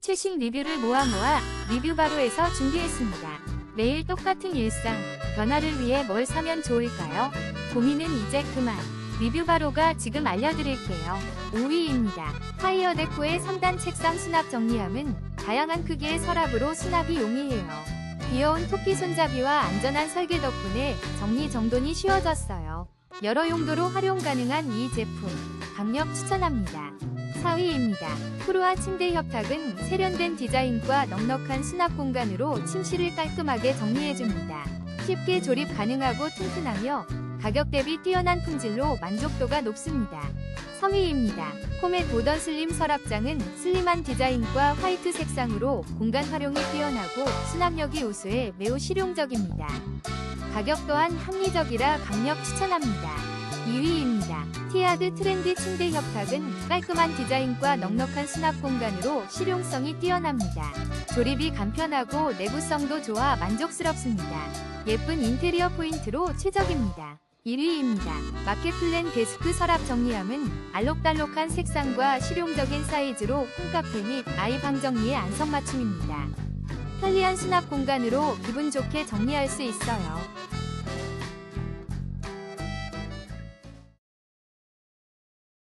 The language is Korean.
최신 리뷰를 모아 모아 리뷰바로에서 준비했습니다. 매일 똑같은 일상, 변화를 위해 뭘 사면 좋을까요? 고민은 이제 그만. 리뷰바로가 지금 알려드릴게요. 5위입니다. 파이어데코의 3단 책상 수납 정리함은 다양한 크기의 서랍으로 수납이 용이해요. 귀여운 토끼 손잡이와 안전한 설계 덕분에 정리 정돈이 쉬워졌어요. 여러 용도로 활용 가능한 이 제품 강력 추천합니다. 4위입니다. 프루아 침대 협탁은 세련된 디자인과 넉넉한 수납 공간으로 침실을 깔끔하게 정리해줍니다. 쉽게 조립 가능하고 튼튼하며 가격 대비 뛰어난 품질로 만족도가 높습니다. 3위입니다. 코멧 모던 슬림 서랍장은 슬림한 디자인과 화이트 색상으로 공간 활용이 뛰어나고 수납력이 우수해 매우 실용적입니다. 가격 또한 합리적이라 강력 추천합니다. 2위입니다. 티아드 트렌디 침대 협탁은 깔끔한 디자인과 넉넉한 수납 공간으로 실용성이 뛰어납니다. 조립이 간편하고 내구성도 좋아 만족스럽습니다. 예쁜 인테리어 포인트로 최적입니다. 1위입니다. 마켓플랜 데스크 서랍 정리함은 알록달록한 색상과 실용적인 사이즈로 홈카페 및 아이 방 정리에 안성맞춤입니다. 편리한 수납 공간으로 기분 좋게 정리할 수 있어요.